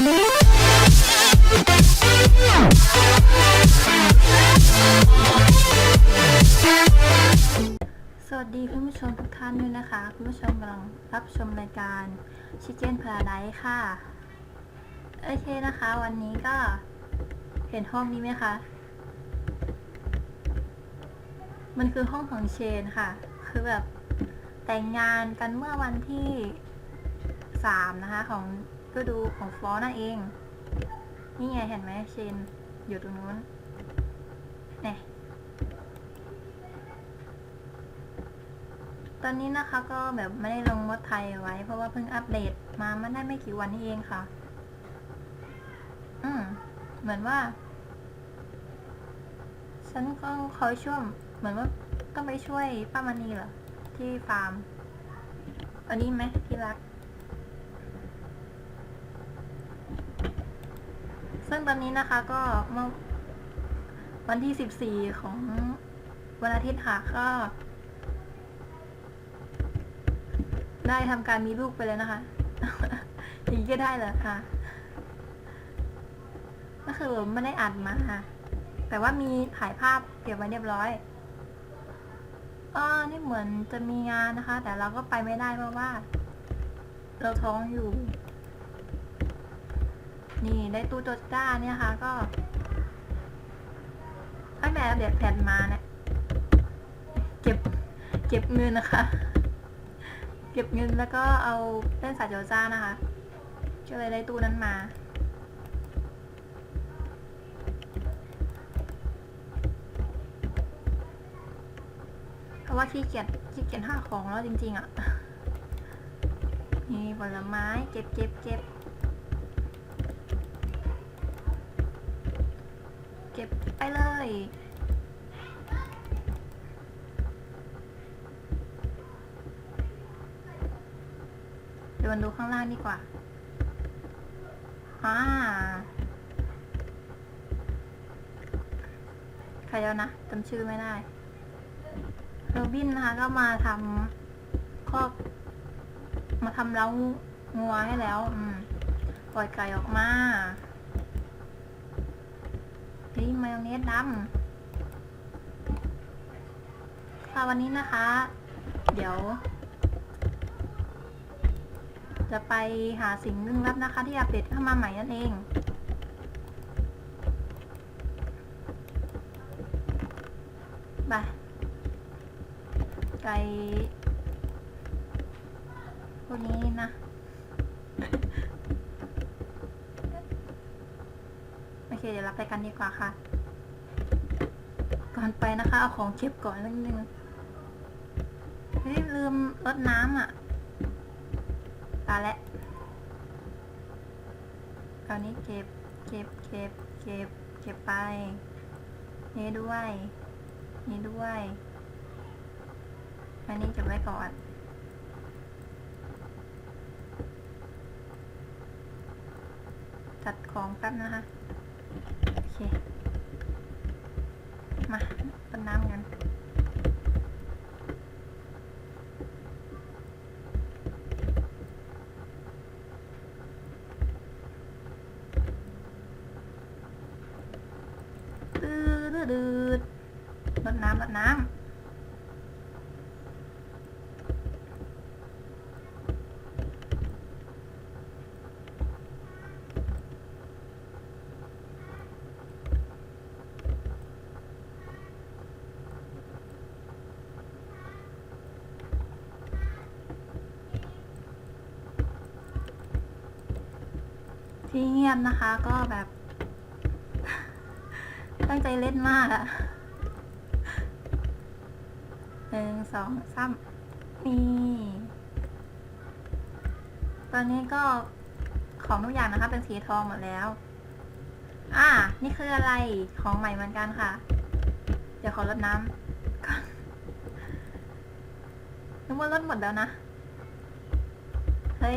สวัสดีคุณผู้ชมทุกท่านด้วยนะคะ คุณผู้ชมกำลังรับชมรายการ Chicken Paradise ค่ะ โอเคนะคะ วันนี้ก็เห็นห้องนี้ไหมคะ มันคือห้องของเชนค่ะ คือแบบแต่งงานกันเมื่อวันที่สามนะคะของ ก็ดูของฟลอนั่นเอง นี่ไงเห็นไหมเชนอยู่ตรงนู้นเนี่ยตอนนี้นะคะก็แบบไม่ได้ลงมดไทยไว้ เพราะว่าเพิ่งอัปเดตมามันได้ไม่กี่วันนี้เองค่ะ อืม เหมือนว่า ฉันก็คอยช่วงเหมือนว่าต้องไปช่วยป้ามณีเหรอที่ฟาร์ม อันนี้ไหมที่รัก ซึ่งตอนนี้นะคะก็เมื่อวันที่สิบสี่ของวันอาทิตย์ค่ะก็ ได้ทำการมีลูกไปเลยนะคะอย่างนี้ก็ได้เหรอคะก็คือไม่ได้อัดมาค่ะ แต่ว่ามีถ่ายภาพเก็บไว้เรียบร้อยอ๋อนี่เหมือนจะมีงานนะคะ แต่เราก็ไปไม่ได้เพราะว่า เราท้องอยู่ นี่ได้ตู้โจจ้าเนี่ยค่ะ ก็ตั้งแต่เด็ดแผ่นมาเนี่ยเก็บเก็บเงินนะคะ เก็บเงินแล้วก็เอาเล่นสายโจจ้านะคะก็เลยได้ตู้นั้นมาเพราะว่าขี้เกียจขี้เกียจหาของแล้วจริง ๆ อะ นี่ผลไม้เก็บเก็บเก็บเก็บไป เลยเดินดูข้างล่างดีกว่าอ่าใครแล้วนะจำชื่อไม่ได้โรบินนะคะก็มาทำคอกมาทำเล้างัวให้แล้ว อืม ปล่อยไก่ออกมา ฮ้ยมายองเนสดำค่ะวันนี้นะคะ เดี๋ยว จะไปหาสิ่งลึกลับนะคะ ที่อัปเดตเข้ามาใหม่นั่นเองไปไก่วกนี้นะ โอเค เดี๋ย วเราไปกันดีกว่าค่ะ ก่อนไปนะคะ เอาของเก็บก่อนนิดนึงเฮ้ยลืมรดน้ำอะ ตาแล้วคราวนี้เก็บ เก็บ เก็บ เก็บ เก็บไป นี่ด้วย นี่ด้วยอันนี้เก็บไว้ก่อนจัดของแป๊บนะคะ มาต้นน้ำกันดืดดืดดืดรดน้ำรดน้ำ ที่เงียบนะคะ ก็แบบ ตั้งใจเล่นมากอะหนึ่งสองสามนี่ตอนนี้ก็ของทุกอย่างนะคะ เป็นสีทองหมดแล้ว อ่า นี่คืออะไรของใหม่เหมือนกันค่ะ เดี๋ยวขอรดน้ำก่อนนึกว่ารดหมดแล้วนะ เฮ้ย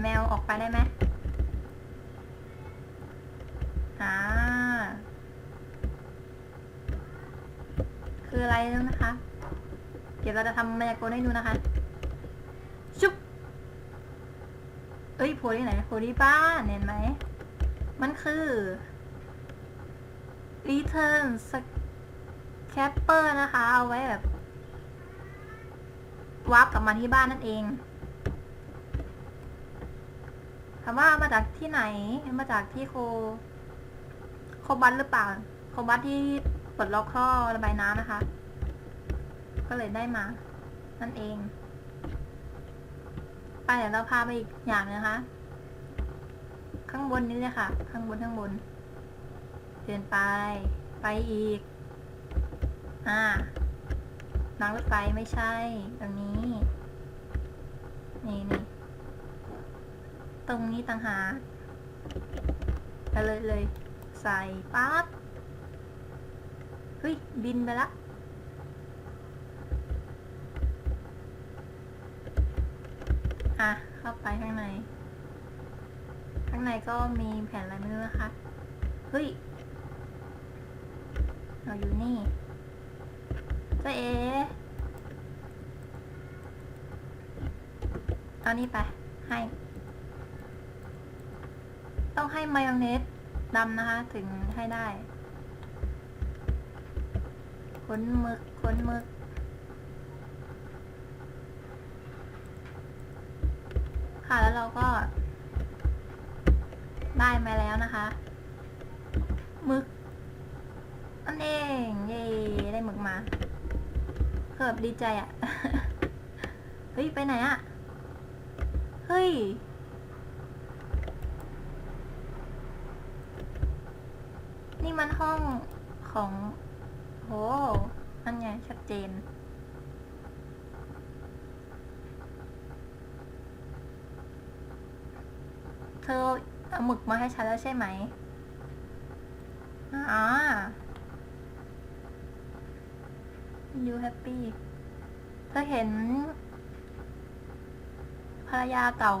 แมวออกไปได้ไหม อ่า คืออะไรแล้นะคะ เดี๋ยวเราจะทำมายากลให้ดูนะคะ ชุบเอ้ยโพลที่ไหนโพลที่บ้านเห็นไหม มันคือ return scraper นะคะ เอาไว้แบบวาร์ปกลับมาที่บ้านนั่นเองถามว่ามาจากที่ไหน มาจากที่โค โคบัตหรือเปล่า โคบัตที่ ปลดล็อกท่อระบายน้ำนะคะ ก็เลยได้มา นั่นเอง ไปเดี๋ยวเราพาไปอีกอย่างนะคะ ข้างบนนี้เลยค่ะ ข้างบนข้างบนเดินไป ไปอีก อ่ารางรถไฟไม่ใช่ตรงนี้ นี่นี่ตรงนี้ต่างหากไปเลยเลย ใส่ปั๊บ เฮ้ย บินไปละ อะ เข้าไปข้างใน ข้างในก็มีแผ่นอะไรไม่รู้นะคะ เฮ้ย เราอยู่นี่เจ๊เอเอานี่ไป ให้ ต้องให้มายองเนสดำนะคะ ถึงให้ได้ ขนหมึกขนหมึก ค่ะแล้วเราก็ ได้มาแล้วนะคะหมึกนั่นเองเย่ได้หมึกมาเกือบดีใจอะ่ะ เฮ้ย ไปไหนอะ่ะ เฮ้ยนี่มันห้องของ หนั่นไงชัดเจน เธอเอาหมึกมาให้ฉันแล้วใช่ไหมอ่า you happy เธอเห็น ภรรยาเก่า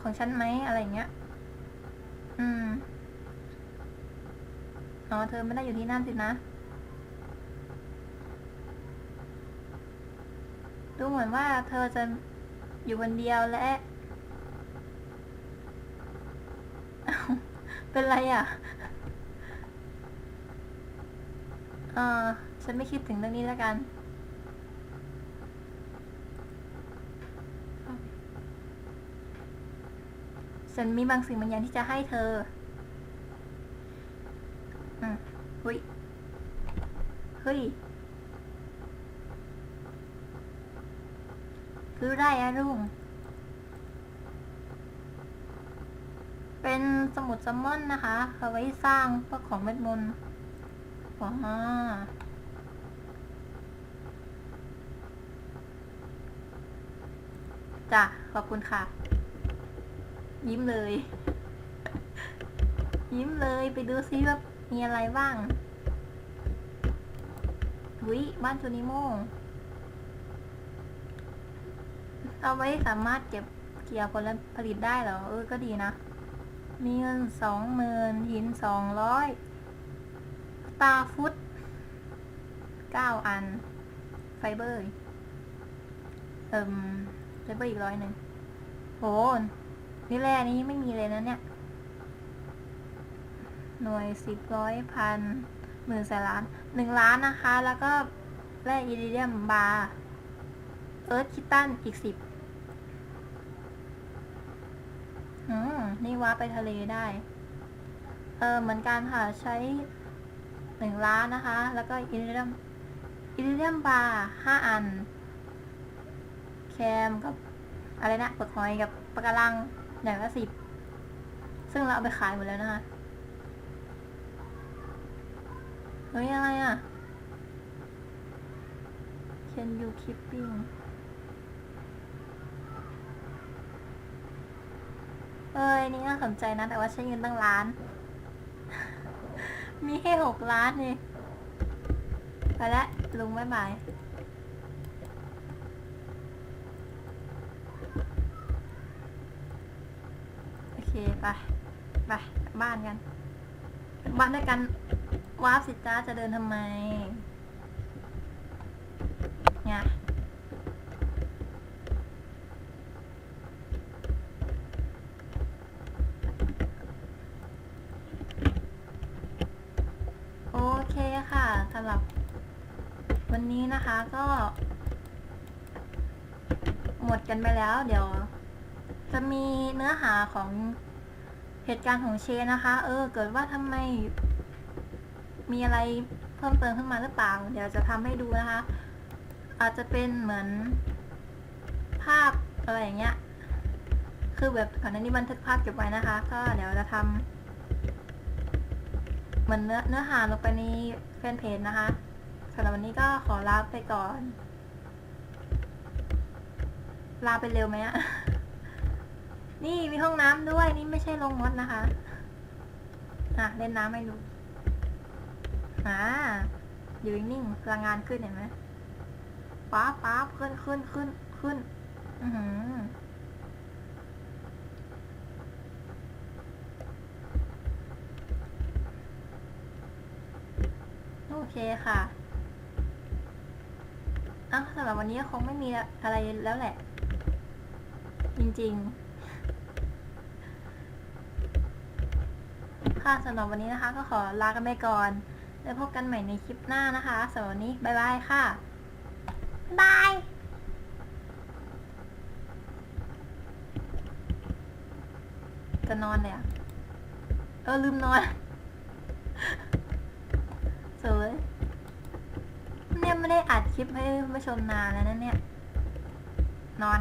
ของฉันไหมอะไรเงี้ย อืม อ๋อ เธอไม่ได้อยู่ที่นั่นสินะ ดูเห มือนว่าเธอจะอยู่คนเดียวและ เป็นไรอะ เออฉันไม่คิดถึงเรื่องนี้แล้วกัน ฉันมีบางสิ่งบางอย่างที่จะให้เธอ อืมเฮ้ย เฮ้ย คื อไรอะลุง เป็นสมุดซัมมอนนะคะ เอาไว้สร้างพวกของเวทมนต์ว้าจ้ะ ขอบคุณค่ะ ยิ้มเลย ยิ้มเลยไปดูซิว่ามีอะไรบ้างหุยบ้านจูนิโม เอาไว้สามารถเก็บเกี่ยวผลผลิตได้เหรอ เออ ก็ดีนะ มีเงินสองหมื่นหินสองร้อยตาฟุตเก้าอัน ไฟเบอร์ เอิ่ม ไฟเบอร์อีกร้อยหนึ่งโหนี่แร่นี้ไม่มีเลยนะเนี่ย หน่วยสิบร้อยพันหมื่นแสนล้านหนึ่งล้านนะคะ แล้วก็แร่อิริเดียมบาร์เอิร์ธคิตตันอีกสิบอืม นี่ว้าไปทะเลได้ เออเหมือนกันค่ะ ใช้หนึ่งล้านนะคะ แล้วก็อิริเดียมอิริเดียมบาร์ห้าอัน แคมกับอะไรนะปลดหอยกับปะการังอย่างละสิบ ซึ่งเราเอาไปขายหมดแล้วนะคะ เฮ้ย อะไรอะ Can you keeping อ้ย นี่น่าสนใจนะ แต่ว่าใช้เงินตั้งล้าน มีแค่หกล้านนี่ ไปแล้วลุงบ๊ายบายโอเค ไป ไป บ้านกันบบ้านด้วยกันวาร์ปสิจ้าจะเดินทำไมเนี่ย วันนี้นะคะก็ หมดกันไปแล้ว เดี๋ยว จะมีเนื้อหาของเหตุการณ์ของเชนนะคะ เออ เกิดว่าทำไม มีอะไรเพิ่มเติมขึ้นมาหรือเปล่า เดี๋ยวจะทำให้ดูนะคะ อาจจะเป็นเหมือนภาพอะไรอย่างเงี้ย คือแบบก่อนหน้านี้บันทึกภาพเก็บไว้นะคะ ก็เดี๋ยวจะทำเหมือนเนื้อเนื้อหาลงไปในแฟนเพจนะคะำหรับวันนี้ก็ขอลาไปก่อน ลาไปเร็วไหมอะนี่มีห้องน้ำด้วย นี่ไม่ใช่โรงมดนะคะ อะ เล่นน้ำให้ดูอ่าอยู่นิ่งพลังงานขึ้นเห็นไหมป๊าป๊าขึ้นขึ้นขึ้นขึ้น อือหือโอเคค่ะ อ้าวสำหรับวันนี้ก็คงไม่มีอะไรแล้วแหละ จริงๆ ค่ะสำหรับวันนี้นะคะ ก็ขอลากันไปก่อน แล้วพบกันใหม่ในคลิปหน้านะคะสำหรับวันนี้บ๊ายบายค่ะบายจะนอนเลยอะ เออลืมนอน สวยเนี่ย ไม่ได้อัดคลิปให้ผู้ชมนานแล้วนะเนี่ย นอน